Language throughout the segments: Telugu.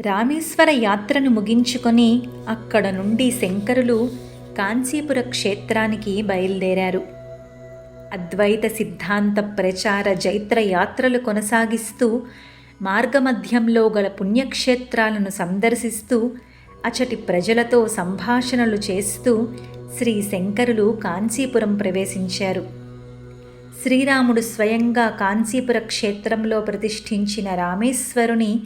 రామేశ్వర యాత్రను ముగించుకొని అక్కడ నుండి శంకరులు కాంచీపుర క్షేత్రానికి బయలుదేరారు. అద్వైత సిద్ధాంత ప్రచార జైత్ర యాత్రలు కొనసాగిస్తూ మార్గమధ్యంలో గల పుణ్యక్షేత్రాలను సందర్శిస్తూ అచటి ప్రజలతో సంభాషణలు చేస్తూ శ్రీ శంకరులు కాంచీపురం ప్రవేశించారు. శ్రీరాముడు స్వయంగా కాంచీపుర క్షేత్రంలో ప్రతిష్ఠించిన రామేశ్వరుని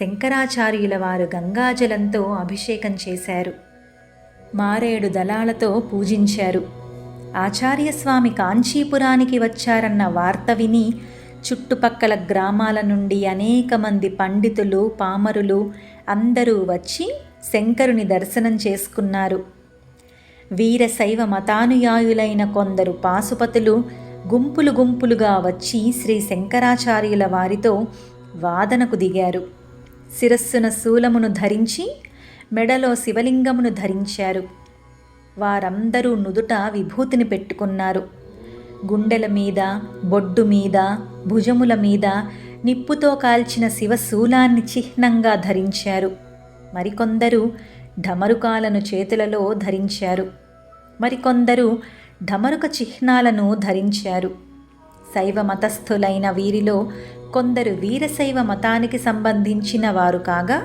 శంకరాచార్యుల వారు గంగాజలంతో అభిషేకం చేశారు. మారేడు దళాలతో పూజించారు. ఆచార్యస్వామి కాంచీపురానికి వచ్చారన్న వార్త విని చుట్టుపక్కల గ్రామాల నుండి అనేక మంది పండితులు పామరులు అందరూ వచ్చి శంకరుని దర్శనం చేసుకున్నారు. వీరశైవ మతానుయాయులైన కొందరు పాశుపతులు గుంపులు గుంపులుగా వచ్చి శ్రీ శంకరాచార్యుల వారితో వాదనకు దిగారు. శిరస్సున శూలమును ధరించి మెడలో శివలింగమును ధరించారు. వారందరూ నుదుట విభూతిని పెట్టుకున్నారు. గుండెల మీద బొడ్డు మీద భుజముల మీద నిప్పుతో కాల్చిన శివశూలాన్ని చిహ్నంగా ధరించారు. మరికొందరు ఢమరుకాలను చేతులలో ధరించారు. మరికొందరు ఢమరుక చిహ్నాలను ధరించారు. శైవ మతస్థులైన వీరిలో కొందరు వీరశైవ మతానికి సంబంధించిన వారు కాగా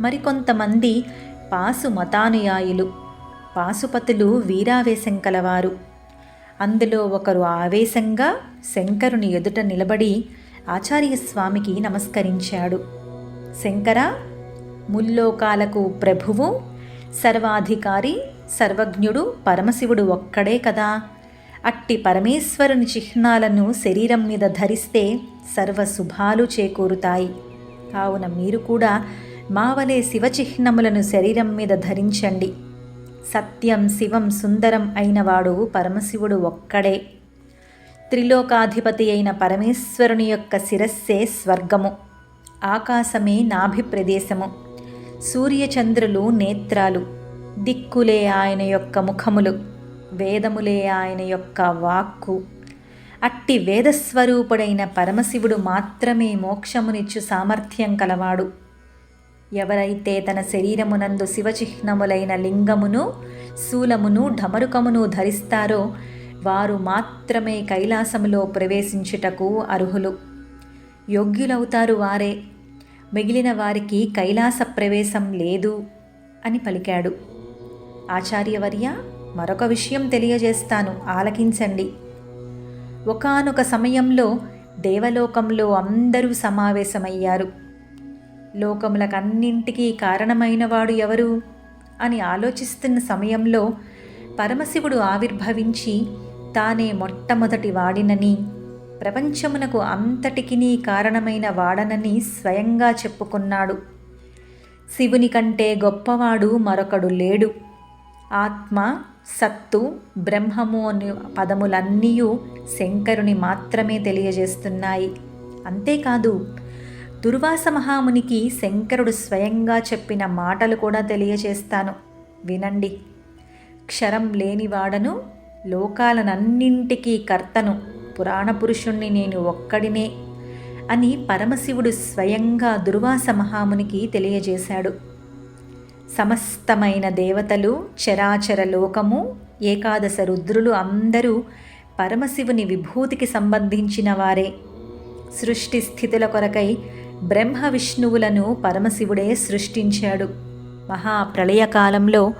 మరికొంతమంది పాసు మతానుయాయులు పాశుపతులు వీరావేశం కలవారు. అందులో ఒకరు ఆవేశంగా శంకరుని ఎదుట నిలబడి ఆచార్యస్వామికి నమస్కరించాడు. శంకర ముల్లోకాలకు ప్రభువు సర్వాధికారి సర్వజ్ఞుడు పరమశివుడు ఒక్కడే కదా? అట్టి పరమేశ్వరుని చిహ్నాలను శరీరం మీద ధరిస్తే సర్వ శుభాలు చేకూరుతాయి. కావున మీరు కూడా మావలే శివచిహ్నములను శరీరం మీద ధరించండి. సత్యం శివం సుందరం అయినవాడు పరమశివుడు ఒక్కడే. త్రిలోకాధిపతి అయిన పరమేశ్వరుని యొక్క శిరస్సే స్వర్గము. ఆకాశమే నాభి ప్రదేశము. సూర్యచంద్రులు నేత్రాలు. దిక్కులే ఆయన యొక్క ముఖములు. వేదములే ఆయన యొక్క వాక్కు. అట్టి వేదస్వరూపుడైన పరమశివుడు మాత్రమే మోక్షమునిచ్చు సామర్థ్యం కలవాడు. ఎవరైతే తన శరీరమునందు శివచిహ్నములైన లింగమును శూలమును ఢమరుకమును ధరిస్తారో వారు మాత్రమే కైలాసములో ప్రవేశించుటకు అర్హులు. యోగ్యులవుతారు వారే. మిగిలిన వారికి కైలాస ప్రవేశం లేదు అని పలికాడు. ఆచార్యవర్య మరొక విషయం తెలియజేస్తాను. ఆలకించండి. ఒకానొక సమయంలో దేవలోకంలో అందరూ సమావేశమయ్యారు. లోకములకన్నింటికీ కారణమైనవాడు ఎవరు? అని ఆలోచిస్తున్న సమయంలో పరమశివుడు ఆవిర్భవించి తానే మొట్టమొదటి వాడినని ప్రపంచమునకు అంతటికినీ కారణమైన వాడనని స్వయంగా చెప్పుకున్నాడు. శివుని కంటే గొప్పవాడు మరొకడు లేడు. ఆత్మ సత్తు బ్రహ్మము అనే పదములన్నీ శంకరుని మాత్రమే తెలియజేస్తున్నాయి. అంతేకాదు దుర్వాస మహామునికి శంకరుడు స్వయంగా చెప్పిన మాటలు కూడా తెలియజేస్తాను. వినండి. క్షరం లేనివాడను లోకాలనన్నింటికీ కర్తను పురాణ పురుషుణ్ణి నేను ఒక్కడినే అని పరమశివుడు స్వయంగా దుర్వాస మహామునికి తెలియజేశాడు. సమస్తమైన దేవతలు చరాచర లోకము ఏకాదశ రుద్రులు అందరూ పరమశివుని విభూతికి సంబంధించిన వారే. సృష్టి స్థితుల కొరకై బ్రహ్మ విష్ణువులను పరమశివుడే సృష్టించాడు. మహాప్రళయకాలంలో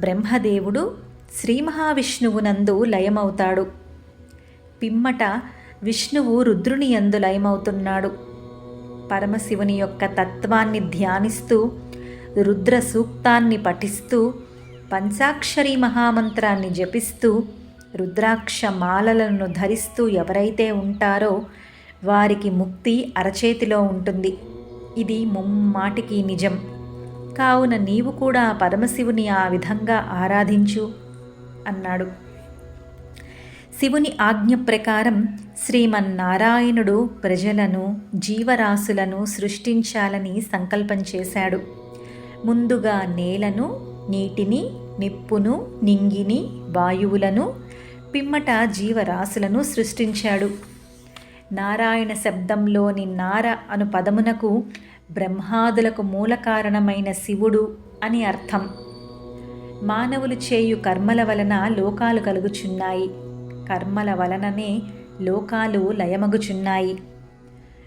బ్రహ్మదేవుడు శ్రీ మహావిష్ణువునందు లయమవుతాడు. పిమ్మట విష్ణువు రుద్రుని యందు లయమవుతున్నాడు. పరమశివుని యొక్క తత్వాన్ని ధ్యానిస్తూ రుద్ర సూక్తాన్ని పఠిస్తూ పంచాక్షరి మహామంత్రాన్ని జపిస్తూ రుద్రాక్ష మాలలను ధరిస్తూ ఎవరైతే ఉంటారో వారికి ముక్తి అరచేతిలో ఉంటుంది. ఇది ముమ్మాటికి నిజం. కావున నీవు కూడా పరమశివుని ఆ విధంగా ఆరాధించు అన్నాడు. శివుని ఆజ్ఞ ప్రకారం శ్రీమన్నారాయణుడు ప్రజలను జీవరాశులను సృష్టించాలని సంకల్పం చేశాడు. ముందుగా నేలను నీటిని నిప్పును నింగిని వాయువులను పిమ్మట జీవరాశులను సృష్టించాడు. నారాయణ శబ్దంలోని నార అను పదమునకు బ్రహ్మాదులకు మూల కారణమైన శివుడు అని అర్థం. మానవులు చేయు కర్మల వలన లోకాలు కలుగుచున్నాయి. కర్మల వలననే లోకాలు లయమగుచున్నాయి.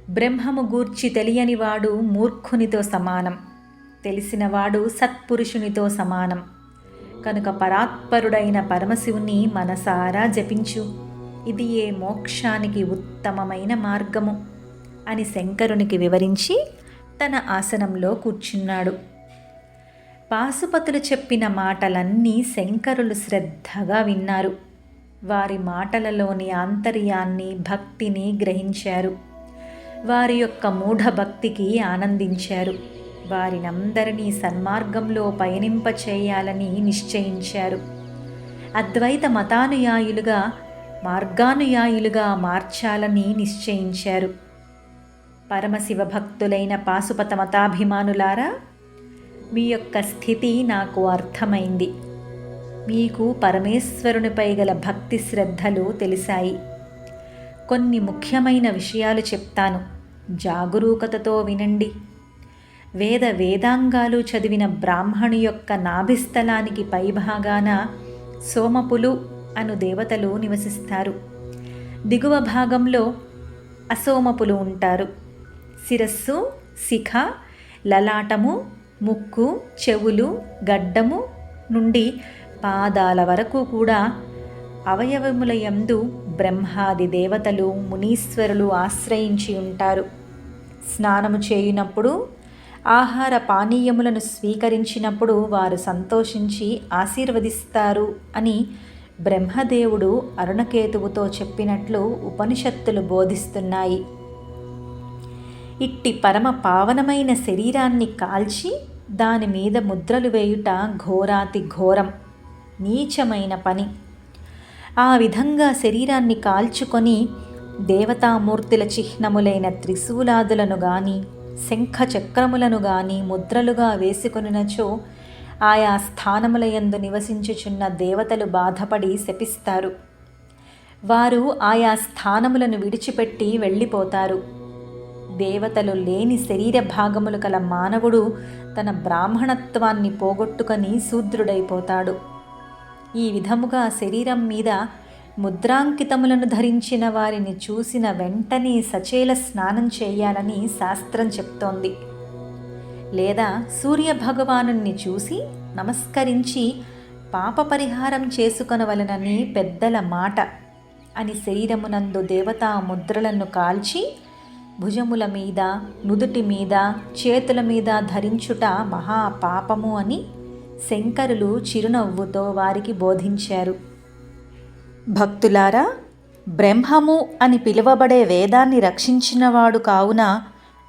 బ్రహ్మము గూర్చి తెలియనివాడు మూర్ఖునితో సమానం. తెలిసినవాడు సత్పురుషునితో సమానం. కనుక పరాత్పరుడైన పరమశివుని మనసారా జపించు. ఇది ఏ మోక్షానికి ఉత్తమమైన మార్గము? అని శంకరునికి వివరించి తన ఆసనంలో కూర్చున్నాడు. పాశుపతులు చెప్పిన మాటలన్నీ శంకరులు శ్రద్ధగా విన్నారు. వారి మాటలలోని ఆంతర్యాన్ని భక్తిని గ్రహించారు. వారి యొక్క మూఢభక్తికి ఆనందించారు. వారినందరినీ సన్మార్గంలో పయనింపచేయాలని నిశ్చయించారు. అద్వైత మతానుయాయులుగా మార్గానుయాయులుగా మార్చాలని నిశ్చయించారు. పరమశివ భక్తులైన పాశుపత మతాభిమానులారా మీ యొక్క స్థితి నాకు అర్థమైంది. మీకు పరమేశ్వరునిపై గల భక్తి శ్రద్ధలు తెలిసాయి. కొన్ని ముఖ్యమైన విషయాలు చెప్తాను. జాగరూకతతో వినండి. వేద వేదాంగాలు చదివిన బ్రాహ్మణు యొక్క నాభిస్థలానికి పైభాగాన సోమపులు అను దేవతలు నివసిస్తారు. దిగువ భాగంలో అసోమపులు ఉంటారు. శిరస్సు శిఖ లలాటము ముక్కు చెవులు గడ్డము నుండి పాదాల వరకు కూడా అవయవముల యందు బ్రహ్మాది దేవతలు మునీశ్వరులు ఆశ్రయించి ఉంటారు. స్నానము చేయునప్పుడు ఆహార పానీయములను స్వీకరించినప్పుడు వారు సంతోషించి ఆశీర్వదిస్తారు అని బ్రహ్మదేవుడు అరుణకేతువుతో చెప్పినట్లు ఉపనిషత్తులు బోధిస్తున్నాయి. ఇట్టి పరమ పావనమైన శరీరాన్ని కాల్చి దాని మీద ముద్రలు వేయుట ఘోరాతి ఘోరం నీచమైన పని. ఆ విధంగా శరీరాన్ని కాల్చుకొని దేవతామూర్తుల చిహ్నములైన త్రిశూలాదులను గాని శంఖ చక్రములను గాని ముద్రలుగా వేసుకొనినచో ఆయా స్థానములయందు నివసించుచున్న దేవతలు బాధపడి శపిస్తారు. వారు ఆయా స్థానములను విడిచిపెట్టి వెళ్ళిపోతారు. దేవతలు లేని శరీర భాగములు కల మానవుడు తన బ్రాహ్మణత్వాన్ని పోగొట్టుకొని శూద్రుడైపోతాడు. ఈ విధముగా శరీరం మీద ముద్రాంకితములను ధరించిన వారిని చూసిన వెంటనే సచేల స్నానం చేయాలని శాస్త్రం చెప్తోంది. లేదా సూర్యభగవాను చూసి నమస్కరించి పాప పరిహారం చేసుకొనవలనని పెద్దల మాట అని శరీరమునందు దేవతా ముద్రలను కాల్చి భుజముల మీద నుదుటి మీద చేతుల మీద ధరించుట మహాపాపము అని శంకరులు చిరునవ్వుతో వారికి బోధించారు. భక్తులారా బ్రహ్మము అని పిలువబడే వేదాన్ని రక్షించినవాడు కావున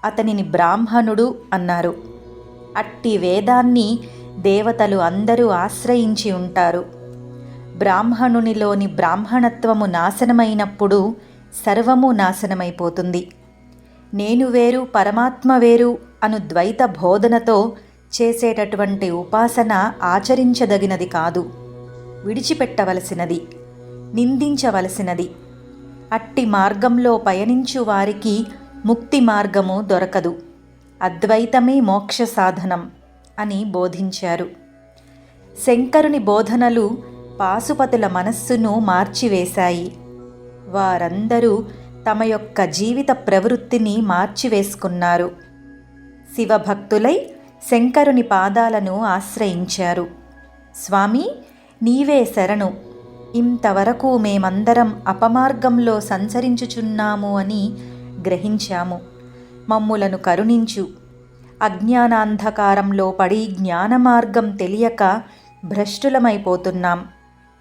అతనిని బ్రాహ్మణుడు అన్నారు. అట్టి వేదాన్ని దేవతలు అందరూ ఆశ్రయించి ఉంటారు. బ్రాహ్మణునిలోని బ్రాహ్మణత్వము నాశనమైనప్పుడు సర్వము నాశనమైపోతుంది. నేను వేరు పరమాత్మ వేరు అను ద్వైత బోధనతో చేసేటటువంటి ఉపాసన ఆచరించదగినది కాదు. విడిచిపెట్టవలసినది. నిందించవలసినది. అట్టి మార్గంలో పయనించు వారికి ముక్తి మార్గము దొరకదు. అద్వైతమే మోక్ష సాధనం అని బోధించారు. శంకరుని బోధనలు పాశుపతుల మనస్సును మార్చివేశాయి. వారందరూ తమ యొక్క జీవిత ప్రవృత్తిని మార్చివేసుకున్నారు. శివభక్తులై శంకరుని పాదాలను ఆశ్రయించారు. స్వామి నీవే శరణు. ఇంతవరకు మేమందరం అపమార్గంలో సంచరించుచున్నాము అని గ్రహించాము. మమ్ములను కరుణించు. అజ్ఞానాంధకారంలో పడి జ్ఞానమార్గం తెలియక భ్రష్టులమైపోతున్నాం.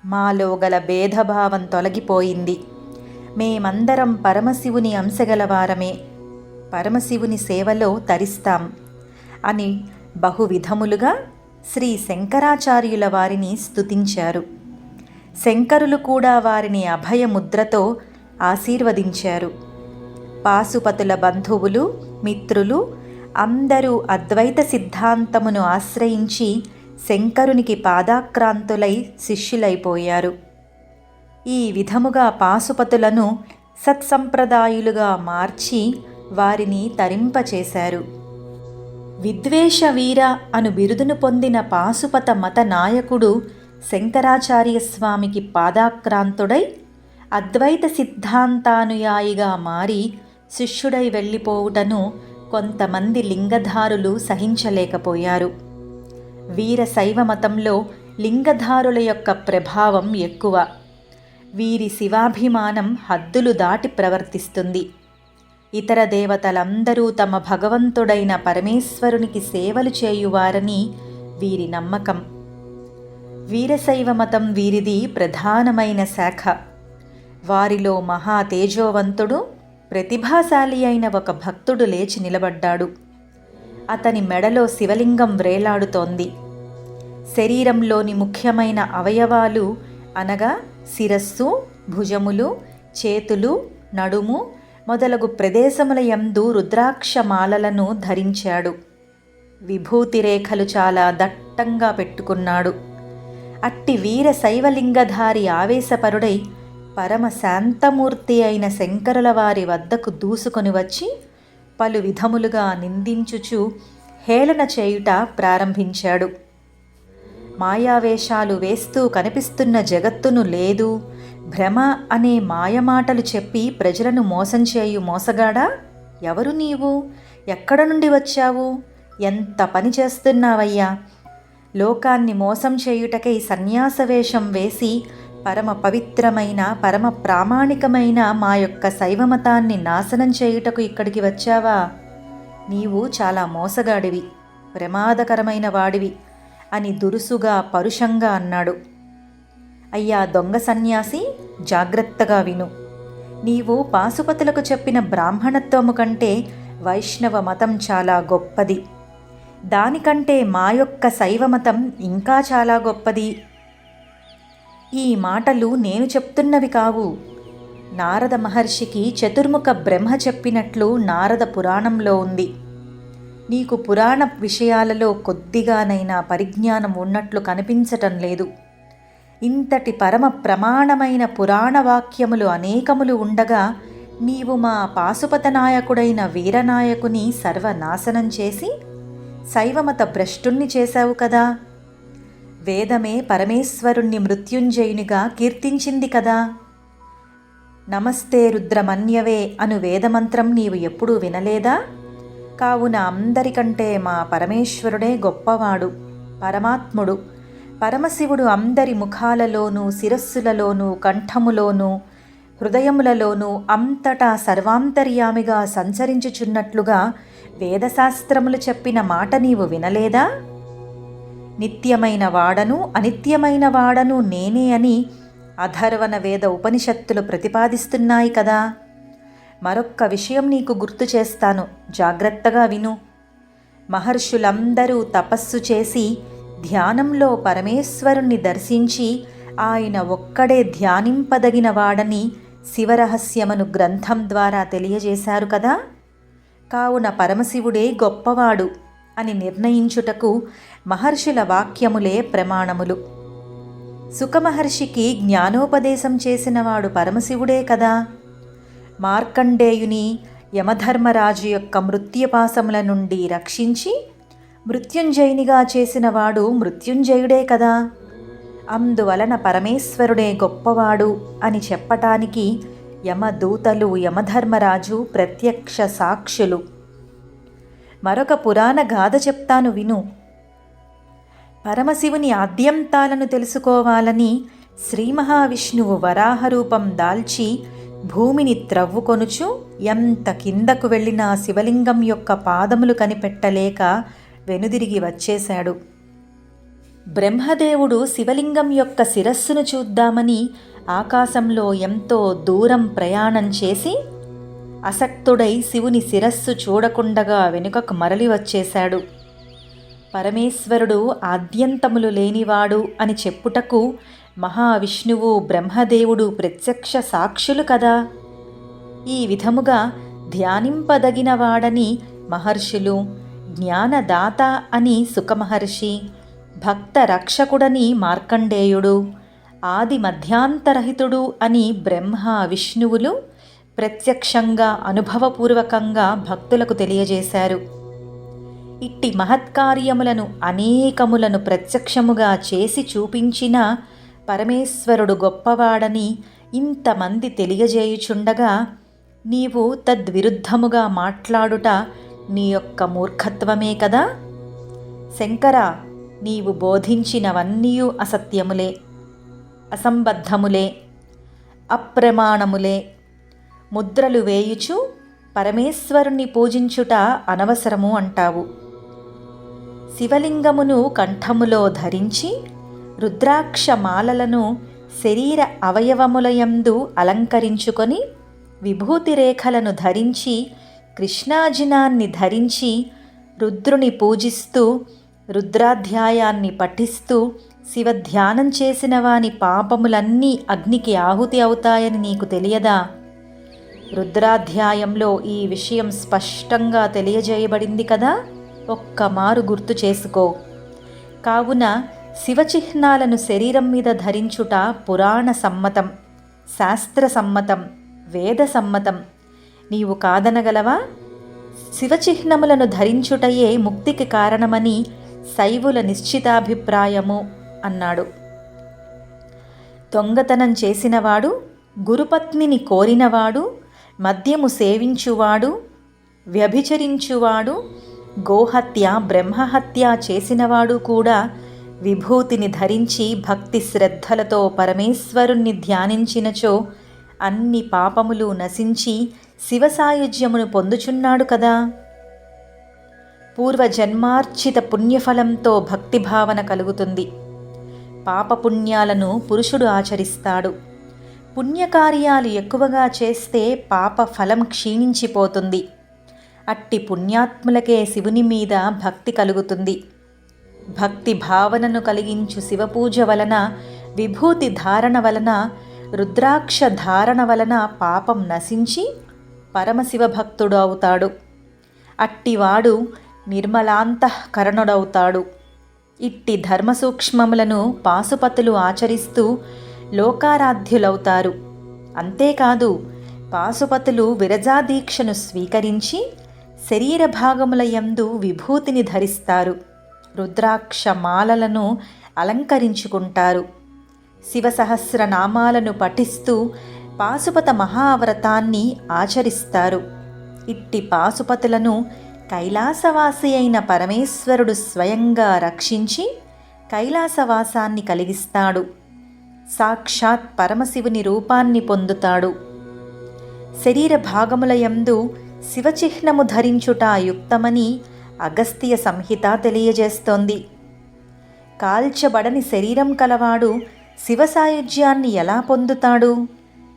మాలో గల భేదభావం తొలగిపోయింది. మేమందరం పరమశివుని అంశగలవారమే. పరమశివుని సేవలో తరిస్తాం. అని బహువిధములుగా శ్రీ శంకరాచార్యుల వారిని స్తుతించారు. శంకరులు కూడా వారిని అభయముద్రతో ఆశీర్వదించారు. పాశుపతుల బంధువులు మిత్రులు అందరూ అద్వైత సిద్ధాంతమును ఆశ్రయించి శంకరునికి పాదాక్రాంతులై శిష్యులైపోయారు. ఈ విధముగా పాశుపతులను సత్సంప్రదాయులుగా మార్చి వారిని తరింపచేశారు. విద్వేష వీర అను బిరుదును పొందిన పాశుపత మత నాయకుడు శంకరాచార్య స్వామికి పాదాక్రాంతుడై అద్వైత సిద్ధాంతానుయాయిగా మారి శిష్యుడై వెళ్ళిపోవుటను కొంతమంది లింగధారులు సహించలేకపోయారు. వీర శైవ మతంలో లింగధారుల యొక్క ప్రభావం ఎక్కువ. వీరి శివాభిమానం హద్దులు దాటి ప్రవర్తిస్తుంది. ఇతర దేవతలందరూ తమ భగవంతుడైన పరమేశ్వరునికి సేవలు చేయువారని వీరి నమ్మకం. వీరశైవ మతం వీరిది ప్రధానమైన శాఖ. వారిలో మహా తేజోవంతుడు ప్రతిభాశాలి అయిన ఒక భక్తుడు లేచి నిలబడ్డాడు. అతని మెడలో శివలింగం వ్రేలాడుతోంది. శరీరంలోని ముఖ్యమైన అవయవాలు అనగా శిరస్సు భుజములు చేతులు నడుము మొదలగు ప్రదేశముల యందు రుద్రాక్షమాలలను ధరించాడు. విభూతి రేఖలు చాలా దట్టంగా పెట్టుకున్నాడు. అట్టి వీర శైవలింగధారి ఆవేశపరుడై పరమ శాంతమూర్తి అయిన శంకరుల వారి వద్దకు దూసుకొని వచ్చి పలు విధములుగా నిందించుచు హేళన చేయుట ప్రారంభించాడు. మాయావేషాలు వేస్తూ కనిపిస్తున్న జగత్తును లేదు భ్రమ అనే మాయమాటలు చెప్పి ప్రజలను మోసం చేయు మోసగాడా? ఎవరు నీవు? ఎక్కడ నుండి వచ్చావు? ఎంత పని చేస్తున్నావయ్యా? లోకాన్ని మోసం చేయుటకై సన్యాసవేషం వేసి పరమ పవిత్రమైన పరమ ప్రామాణికమైన మా యొక్క శైవమతాన్ని నాశనం చేయుటకు ఇక్కడికి వచ్చావా? నీవు చాలా మోసగాడివి ప్రమాదకరమైన వాడివి అని దురుసుగా పరుషంగా అన్నాడు. అయ్యా దొంగ సన్యాసి జాగ్రత్తగా విను. నీవు పాశుపతులకు చెప్పిన బ్రాహ్మణత్వము కంటే వైష్ణవ మతం చాలా గొప్పది. దానికంటే మా యొక్క శైవమతం ఇంకా చాలా గొప్పది. ఈ మాటలు నేను చెప్తున్నవి కావు. నారద మహర్షికి చతుర్ముఖ బ్రహ్మ చెప్పినట్లు నారద పురాణంలో ఉంది. నీకు పురాణ విషయాలలో కొద్దిగానైనా పరిజ్ఞానం ఉన్నట్లు కనిపించటం లేదు. ఇంతటి పరమ ప్రమాణమైన పురాణ వాక్యములు అనేకములు ఉండగా నీవు మా పాశుపత నాయకుడైన వీరనాయకుని సర్వనాశనం చేసి శైవమత భ్రష్టుణ్ణి చేశావు కదా. వేదమే పరమేశ్వరుణ్ణి మృత్యుంజయునిగా కీర్తించింది కదా. నమస్తే రుద్రమన్యవే అను వేదమంత్రం నీవు ఎప్పుడూ వినలేదా? కావున అందరికంటే మా పరమేశ్వరుడే గొప్పవాడు పరమాత్ముడు. పరమశివుడు అందరి ముఖాలలోనూ శిరస్సులలోనూ కంఠములోనూ హృదయములలోనూ అంతటా సర్వాంతర్యామిగా సంచరించుచున్నట్లుగా వేదశాస్త్రములు చెప్పిన మాట నీవు వినలేదా? నిత్యమైన వాడను అనిత్యమైన వాడను నేనే అని అధర్వణ వేద ఉపనిషత్తులు ప్రతిపాదిస్తున్నాయి కదా. మరొక్క విషయం నీకు గుర్తు చేస్తాను. జాగ్రత్తగా విను. మహర్షులందరూ తపస్సు చేసి ధ్యానంలో పరమేశ్వరుణ్ణి దర్శించి ఆయన ఒక్కడే ధ్యానింపదగిన వాడని శివరహస్యమను గ్రంథం ద్వారా తెలియజేశారు కదా. కావున పరమశివుడే గొప్పవాడు అని నిర్ణయించుటకు మహర్షుల వాక్యములే ప్రమాణములు. సుఖమహర్షికి జ్ఞానోపదేశం చేసినవాడు పరమశివుడే కదా? మార్కండేయుని యమధర్మరాజు యొక్క మృత్యుపాసముల నుండి రక్షించి మృత్యుంజయునిగా చేసినవాడు మృత్యుంజయుడే కదా? అందువలన పరమేశ్వరుడే గొప్పవాడు అని చెప్పటానికి యమదూతలు యమధర్మరాజు ప్రత్యక్ష సాక్షులు. మరొక పురాణ గాథ చెప్తాను విను. పరమశివుని ఆద్యంతాలను తెలుసుకోవాలని శ్రీ మహావిష్ణువు వరాహరూపం దాల్చి భూమిని త్రవ్వుకొనుచు ఎంత కిందకు వెళ్ళినా శివలింగం యొక్క పాదములు కనిపెట్టలేక వెనుదిరిగి వచ్చేశాడు. బ్రహ్మదేవుడు శివలింగం యొక్క శిరస్సును చూద్దామని ఆకాశంలో ఎంతో దూరం ప్రయాణం చేసి అసక్తుడై శివుని శిరస్సు చూడకుండగా వెనుకకు మరలి వచ్చేశాడు. పరమేశ్వరుడు ఆద్యంతములు లేనివాడు అని చెప్పుటకు మహావిష్ణువు బ్రహ్మదేవుడు ప్రత్యక్ష సాక్షులు కదా. ఈ విధముగా ధ్యానింపదగినవాడని మహర్షులు జ్ఞానదాత అని సుఖమహర్షి భక్త రక్షకుడని మార్కండేయుడు ఆది మధ్యాంతరహితుడు అని బ్రహ్మ విష్ణువులు ప్రత్యక్షంగా అనుభవపూర్వకంగా భక్తులకు తెలియజేశారు. ఇట్టి మహత్కార్యములను అనేకములను ప్రత్యక్షముగా చేసి చూపించిన పరమేశ్వరుడు గొప్పవాడని ఇంతమంది తెలియజేయుచుండగా నీవు తద్విరుద్ధముగా మాట్లాడుట నీ యొక్క మూర్ఖత్వమే కదా? శంకర నీవు బోధించినవన్నీ అసత్యములే. అసంబద్ధములే అప్రమాణములే. ముద్రలు వేయుచు పరమేశ్వరుణ్ణి పూజించుట అనవసరము అంటావు. శివలింగమును కంఠములో ధరించి రుద్రాక్ష మాలలను శరీర అవయవములయందు అలంకరించుకొని విభూతి రేఖలను ధరించి కృష్ణాజినాన్ని ధరించి రుద్రుని పూజిస్తూ రుద్రాధ్యాయాన్ని పఠిస్తూ శివధ్యానం చేసిన వాని పాపములన్నీ అగ్నికి ఆహుతి అవుతాయని నీకు తెలియదా? రుద్రాధ్యాయంలో ఈ విషయం స్పష్టంగా తెలియజేయబడింది కదా? ఒక్క మారు గుర్తు చేసుకో. కావున శివచిహ్నాలను శరీరం మీద ధరించుట పురాణ సమ్మతం శాస్త్ర సమ్మతం వేద సమ్మతం. నీవు కాదనగలవా? శివచిహ్నములను ధరించుటయే ముక్తికి కారణమని శైవుల నిశ్చితాభిప్రాయము. అన్నాడు. దొంగతనం చేసినవాడు గురుపత్నిని కోరినవాడు మద్యము సేవించువాడు వ్యభిచరించువాడు గోహత్య బ్రహ్మహత్య చేసినవాడు కూడా విభూతిని ధరించి భక్తి శ్రద్ధలతో పరమేశ్వరుణ్ణి ధ్యానించినచో అన్ని పాపములు నశించి శివసాయుజ్యమును పొందుచున్నాడు కదా. పూర్వజన్మార్చిత పుణ్యఫలంతో భక్తిభావన కలుగుతుంది. పాపపుణ్యాలను పురుషుడు ఆచరిస్తాడు. పుణ్యకార్యాలు ఎక్కువగా చేస్తే పాప ఫలం క్షీణించిపోతుంది. అట్టి పుణ్యాత్ములకే శివుని మీద భక్తి కలుగుతుంది. భక్తి భావనను కలిగించు శివపూజ వలన విభూతి ధారణ వలన రుద్రాక్ష ధారణ వలన పాపం నశించి పరమశివ భక్తుడు అవుతాడు. అట్టివాడు నిర్మలాంతఃకరణుడవుతాడు. ఇట్టి ధర్మసూక్ష్మములను పాశుపతులు ఆచరిస్తూ లోకారాధ్యులవుతారు. అంతేకాదు పాశుపతులు విరజాదీక్షను స్వీకరించి శరీర భాగముల యందు విభూతిని ధరిస్తారు. రుద్రాక్ష మాలలను అలంకరించుకుంటారు. శివసహస్రనామాలను పఠిస్తూ పాశుపత మహావ్రతాన్ని ఆచరిస్తారు. ఇట్టి పాశుపతులను కైలాసవాసి అయిన పరమేశ్వరుడు స్వయంగా రక్షించి కైలాసవాసాన్ని కలిగిస్తాడు. సాక్షాత్ పరమశివుని రూపాన్ని పొందుతాడు. శరీర భాగములయందు శివచిహ్నము ధరించుట యుక్తమని అగస్త్య సంహిత తెలియజేస్తోంది. కాల్చబడని శరీరం కలవాడు శివసాయుజ్యాన్ని ఎలా పొందుతాడు?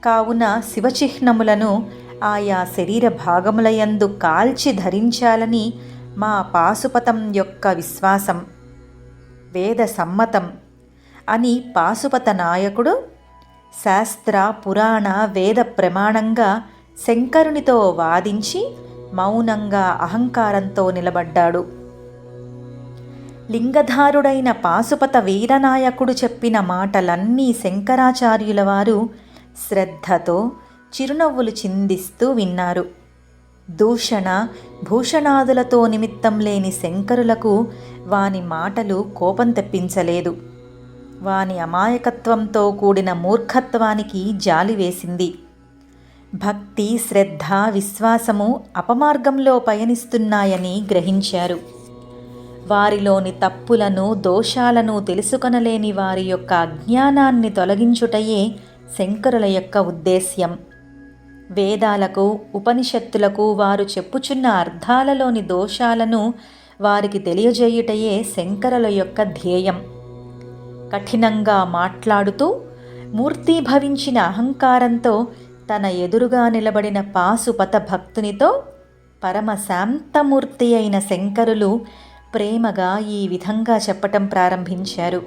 కావున శివచిహ్నములను ఆయా శరీర భాగములయందు కాల్చి ధరించాలని మా పాశుపతం యొక్క విశ్వాసం. వేద సమ్మతం. అని పాశుపత నాయకుడు శాస్త్ర పురాణ వేద ప్రమాణంగా శంకరునితో వాదించి మౌనంగా అహంకారంతో నిలబడ్డాడు. లింగధారుడైన పాశుపత వీరనాయకుడు చెప్పిన మాటలన్నీ శంకరాచార్యుల వారు శ్రద్ధతో చిరునవ్వులు చిందిస్తూ విన్నారు. దూషణ భూషణాదులతో నిమిత్తం లేని శంకరులకు వాని మాటలు కోపం తెప్పించలేదు. వాని అమాయకత్వంతో కూడిన మూర్ఖత్వానికి జాలి వేసింది. భక్తి శ్రద్ధ విశ్వాసము అపమార్గంలో పయనిస్తున్నాయని గ్రహించారు. వారిలోని తప్పులను దోషాలను తెలుసుకొనలేని వారి యొక్క అజ్ఞానాన్ని తొలగించుటయే శంకరుల యొక్క ఉద్దేశ్యం. వేదాలకు ఉపనిషత్తులకు వారు చెప్పుచున్న అర్థాలలోని దోషాలను వారికి తెలియజేయుటయే శంకరుల యొక్క ధ్యేయం. కఠినంగా మాట్లాడుతూ మూర్తీభవించిన అహంకారంతో తన ఎదురుగా నిలబడిన పాశుపత భక్తునితో పరమ శాంతమూర్తి అయిన శంకరులు ప్రేమగా ఈ విధంగా చెప్పటం ప్రారంభించారు.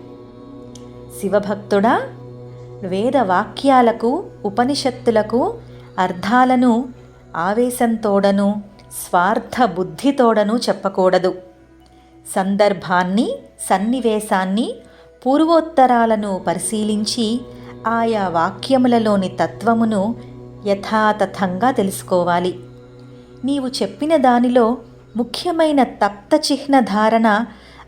శివభక్తుడా వేద వాక్యాలకు ఉపనిషత్తులకు అర్థాలను ఆవేశంతోడను స్వార్థ బుద్ధితోడను చెప్పకూడదు. సందర్భాన్ని సన్నివేశాన్ని పూర్వోత్తరాలను పరిశీలించి ఆయా వాక్యములలోని తత్వమును యథాతథంగా తెలుసుకోవాలి. నీవు చెప్పిన దానిలో ముఖ్యమైన తప్త చిహ్న ధారణ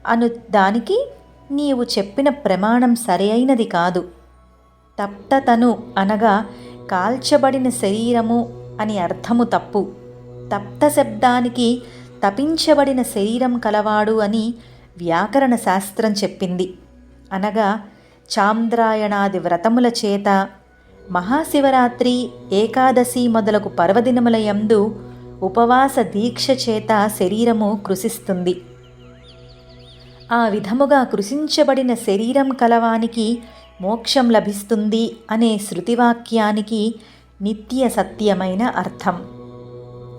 అను దానికి నీవు చెప్పిన ప్రమాణం సరైనది కాదు. తప్తతను అనగా కాల్చబడిన శరీరము అని అర్థము తప్పు. తప్త శబ్దానికి తపించబడిన శరీరం కలవాడు అని వ్యాకరణ శాస్త్రం చెప్పింది. అనగా చాంద్రాయణాది వ్రతముల చేత మహాశివరాత్రి ఏకాదశి మొదలగు పర్వదినముల యందు ఉపవాస దీక్ష చేత శరీరము కృషిస్తుంది. ఆ విధముగా కృషించబడిన శరీరం కలవానికి మోక్షం లభిస్తుంది అనే శృతివాక్యానికి నిత్య సత్యమైన అర్థం.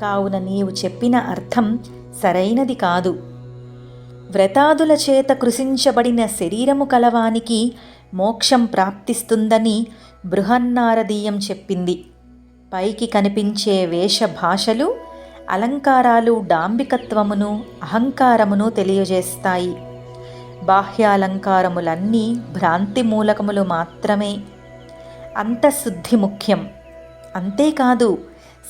కావున నీవు చెప్పిన అర్థం సరైనది కాదు. వ్రతాదుల చేత కృషించబడిన శరీరము కలవానికి మోక్షం ప్రాప్తిస్తుందని బృహన్నారదీయం చెప్పింది. పైకి కనిపించే వేషభాషలు అలంకారాలు డాంబికత్వమును అహంకారమును తెలియజేస్తాయి. బాహ్యాలంకారములన్నీ భ్రాంతి మూలకములు మాత్రమే. అంతఃశుద్ధి ముఖ్యం. అంతేకాదు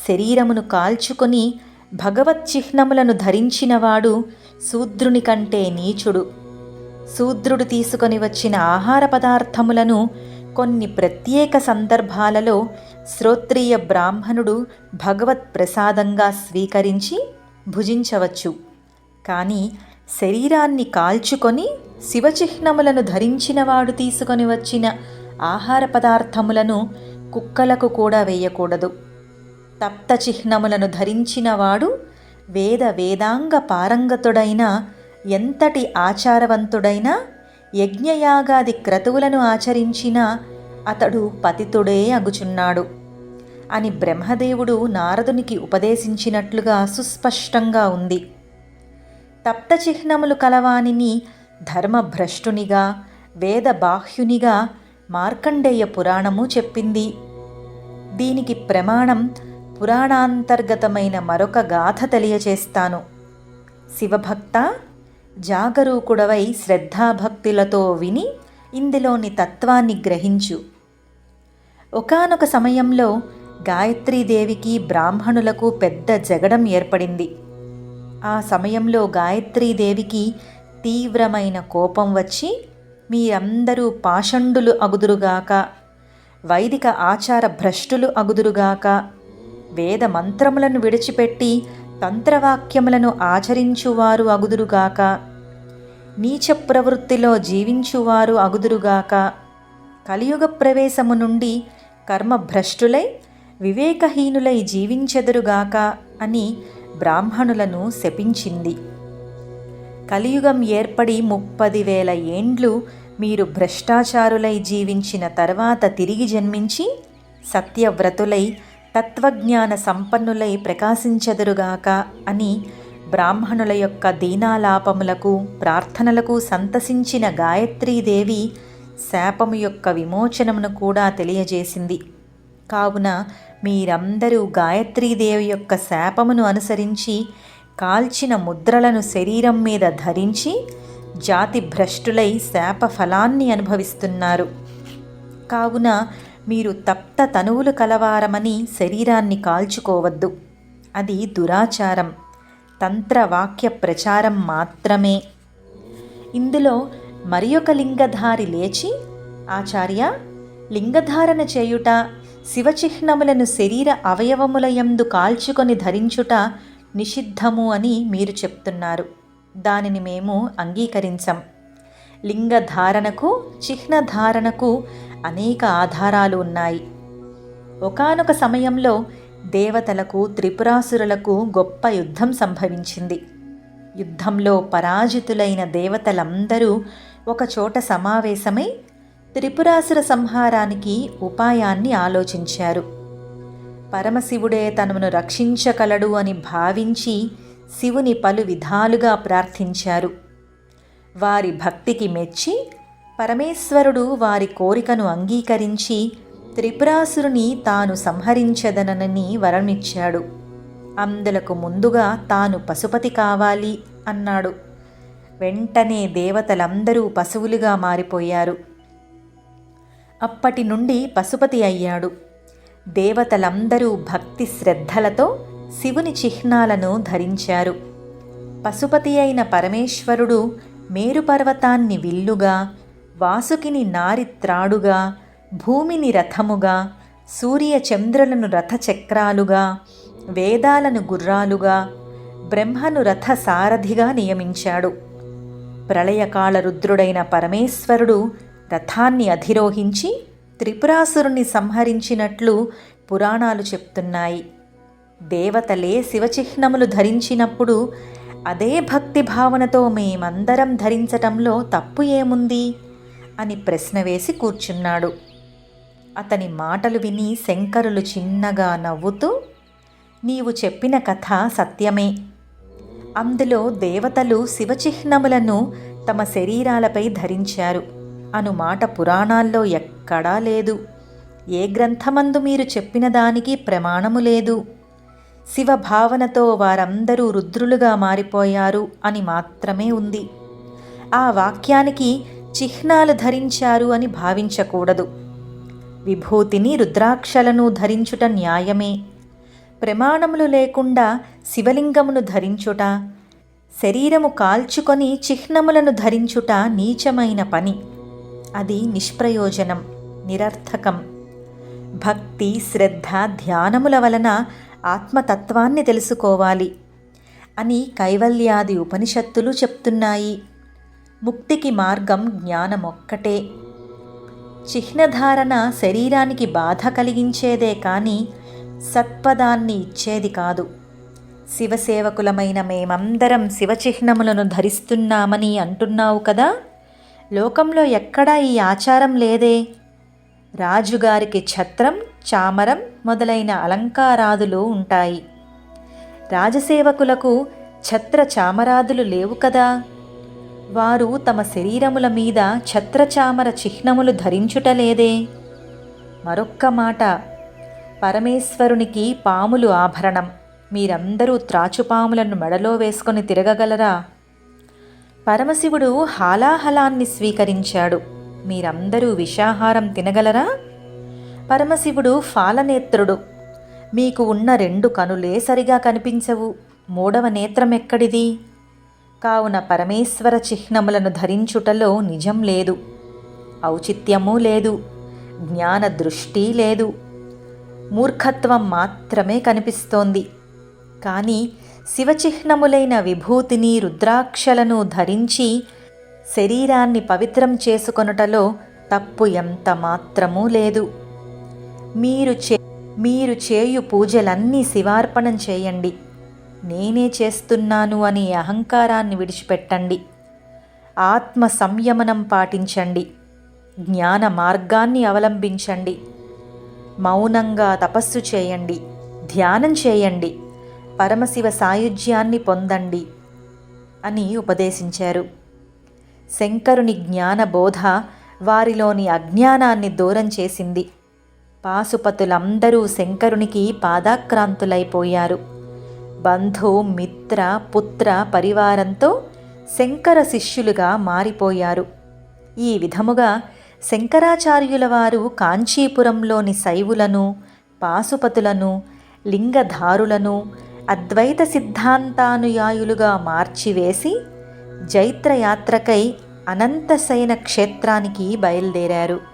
శరీరమును కాల్చుకొని భగవత్ చిహ్నములను ధరించినవాడు శూద్రుని కంటే నీచుడు. శూద్రుడు తీసుకొని వచ్చిన ఆహార పదార్థములను కొన్ని ప్రత్యేక సందర్భాలలో శ్రోత్రియ బ్రాహ్మణుడు భగవత్ ప్రసాదంగా స్వీకరించి భుజించవచ్చు. కానీ శరీరాన్ని కాల్చుకొని శివచిహ్నములను ధరించినవాడు తీసుకొని వచ్చిన ఆహార పదార్థములను కుక్కలకు కూడా వేయకూడదు. తప్త చిహ్నములను ధరించినవాడు వేద వేదాంగ పారంగతుడైన ఎంతటి ఆచారవంతుడైనా యజ్ఞయాగాది క్రతువులను ఆచరించినా అతడు పతితుడే అగుచున్నాడు అని బ్రహ్మదేవుడు నారదునికి ఉపదేశించినట్లుగా సుస్పష్టంగా ఉంది. తప్త చిహ్నములు కలవానిని ధర్మభ్రష్టునిగా వేదబాహ్యునిగా మార్కండేయ పురాణము చెప్పింది. దీనికి ప్రమాణం పురాణాంతర్గతమైన మరొక గాథ తెలియచేస్తాను. శివభక్త జాగరూకుడవై శ్రద్ధాభక్తులతో విని ఇందులోని తత్వాన్ని గ్రహించు. ఒకానొక సమయంలో గాయత్రీదేవికి బ్రాహ్మణులకు పెద్ద జగడం ఏర్పడింది. ఆ సమయంలో గాయత్రీదేవికి తీవ్రమైన కోపం వచ్చి మీరందరూ పాషండులు అగుదురుగాక వైదిక ఆచార భ్రష్టులు అగుదురుగాక వేద మంత్రములను విడిచిపెట్టి తంత్రవాక్యములను ఆచరించువారు అగుదురుగాక నీచ ప్రవృత్తిలో జీవించువారు అగుదురుగాక కలియుగ ప్రవేశము నుండి కర్మభ్రష్టులై వివేకహీనులై జీవించెదురుగాక అని బ్రాహ్మణులను శపించింది. కలియుగం ఏర్పడి ముప్పది వేల ఏండ్లు మీరు భ్రష్టాచారులై జీవించిన తర్వాత తిరిగి జన్మించి సత్యవ్రతులై తత్వజ్ఞాన సంపన్నులై ప్రకాశించెదరుగాక అని బ్రాహ్మణుల యొక్క దీనాలాపములకు ప్రార్థనలకు సంతసించిన గాయత్రీదేవి శాపము యొక్క విమోచనమును కూడా తెలియజేసింది. కావున మీరందరూ గాయత్రీదేవి యొక్క శాపమును అనుసరించి కాల్చిన ముద్రలను శరీరం మీద ధరించి జాతి భ్రష్టులై శాప ఫలాన్ని అనుభవిస్తున్నారు. కావున మీరు తప్త తనువులు కలవారమని శరీరాన్ని కాల్చుకోవద్దు. అది దురాచారం. తంత్రవాక్య ప్రచారం మాత్రమే. ఇందులో మరి ఒక లింగధారి లేచి ఆచార్య లింగధారణ చేయుట శివచిహ్నములను శరీర అవయవములయందు కాల్చుకొని ధరించుట నిషిద్ధము అని మీరు చెప్తున్నారు. దానిని మేము అంగీకరించం. లింగధారణకు చిహ్నధారణకు అనేక ఆధారాలు ఉన్నాయి. ఒకనొక సమయంలో దేవతలకు త్రిపురాసురులకు గొప్ప యుద్ధం సంభవించింది. యుద్ధంలో పరాజితులైన దేవతలందరూ ఒకచోట సమావేశమై త్రిపురాసుర సంహారానికి ఉపాయాన్ని ఆలోచించారు. పరమశివుడే తనను రక్షించగలడు అని భావించి శివుని పలు విధాలుగా ప్రార్థించారు. వారి భక్తికి మెచ్చి పరమేశ్వరుడు వారి కోరికను అంగీకరించి త్రిపురాసురుని తాను సంహరించదనని వరమిచ్చాడు. అందులకు ముందుగా తాను పశుపతి కావాలి అన్నాడు. వెంటనే దేవతలందరూ పశువులుగా మారిపోయారు. అప్పటి నుండి పశుపతి అయ్యాడు. దేవతలందరూ భక్తి శ్రద్ధలతో శివుని చిహ్నాలను ధరించారు. పశుపతి అయిన పరమేశ్వరుడు మేరుపర్వతాన్ని విల్లుగా వాసుకిని నారిత్రాడుగా భూమిని రథముగా సూర్య చంద్రులను రథచక్రాలుగా వేదాలను గుర్రాలుగా బ్రహ్మను రథ సారథిగా నియమించాడు. ప్రళయకాల రుద్రుడైన పరమేశ్వరుడు రథాన్ని అధిరోహించి త్రిపురాసురుని సంహరించినట్లు పురాణాలు చెప్తున్నాయి. దేవతలే శివచిహ్నములు ధరించినప్పుడు అదే భక్తి భావనతో మేమందరం ధరించటంలో తప్పు ఏముంది? అని ప్రశ్న వేసి కూర్చున్నాడు. అతని మాటలు విని శంకరులు చిన్నగా నవ్వుతూ నీవు చెప్పిన కథ సత్యమే. అందులో దేవతలు శివచిహ్నములను తమ శరీరాలపై ధరించారు. అను మాట పురాణాల్లో ఎక్కడా లేదు. ఏ గ్రంథమందు మీరు చెప్పిన దానికి ప్రమాణము లేదు. శివభావనతో వారందరూ రుద్రులుగా మారిపోయారు అని మాత్రమే ఉంది. ఆ వాక్యానికి చిహ్నాలు ధరించారు అని భావించకూడదు. విభూతిని రుద్రాక్షలను ధరించుట న్యాయమే. ప్రమాణములు లేకుండా శివలింగమును ధరించుట శరీరము కాల్చుకొని చిహ్నములను ధరించుట నీచమైన పని. అది నిష్ప్రయోజనం నిరర్థకం. భక్తి శ్రద్ధ ధ్యానముల వలన ఆత్మతత్వాన్ని తెలుసుకోవాలి అని కైవల్యాది ఉపనిషత్తులు చెప్తున్నాయి. ముక్తికి మార్గం జ్ఞానమొక్కటే. చిహ్నధారణ శరీరానికి బాధ కలిగించేదే కానీ సత్పదాన్ని ఇచ్చేది కాదు. శివసేవకులమైన మేమందరం శివచిహ్నములను ధరిస్తున్నామని అంటున్నావు కదా? లోకంలో ఎక్కడా ఈ ఆచారం లేదే. రాజుగారికి ఛత్రం చామరం మొదలైన అలంకారాదులు ఉంటాయి. రాజసేవకులకు ఛత్ర చామరాదులు లేవు కదా. వారు తమ శరీరముల మీద ఛత్రచామర చిహ్నములు ధరించుటలేదే మరొక్క మాట పరమేశ్వరునికి పాములు ఆభరణం. మీరందరూ త్రాచుపాములను మెడలో వేసుకొని తిరగగలరా? పరమశివుడు హాలాహలాన్ని స్వీకరించాడు. మీరందరూ విషాహారం తినగలరా? పరమశివుడు ఫాలనేత్రుడు. మీకు ఉన్న రెండు కనులే సరిగా కనిపించవు. మూడవ నేత్రం ఎక్కడిది? కావున పరమేశ్వర చిహ్నములను ధరించుటలో నిజం లేదు. ఔచిత్యము లేదు. జ్ఞాన దృష్టి లేదు. మూర్ఖత్వం మాత్రమే కనిపిస్తోంది. కానీ శివచిహ్నములైన విభూతిని రుద్రాక్షలను ధరించి శరీరాన్ని పవిత్రం చేసుకొనుటలో తప్పు ఎంత మాత్రమూ లేదు. మీరు చే మీరు చేయు పూజలన్నీ శివార్పణం చేయండి. నేనే చేస్తున్నాను అనే అహంకారాన్ని విడిచిపెట్టండి. ఆత్మ సంయమనం పాటించండి. జ్ఞాన మార్గాన్ని అవలంబించండి. మౌనంగా తపస్సు చేయండి. ధ్యానం చేయండి. పరమశివ సాయుధ్యాన్ని పొందండి అని ఉపదేశించారు. శంకరుని జ్ఞానబోధ వారిలోని అజ్ఞానాన్ని దూరం చేసింది. పాశుపతులందరూ శంకరునికి పాదాక్రాంతులైపోయారు. బంధు మిత్ర పుత్ర పరివారంతో శంకర శిష్యులుగా మారిపోయారు. ఈ విధముగా శంకరాచార్యుల వారు కాంచీపురంలోని శైవులను పాశుపతులను లింగధారులను అద్వైత సిద్ధాంతానుయాయులుగా మార్చివేసి జైత్రయాత్రకై అనంతశయన క్షేత్రానికి బయలుదేరారు.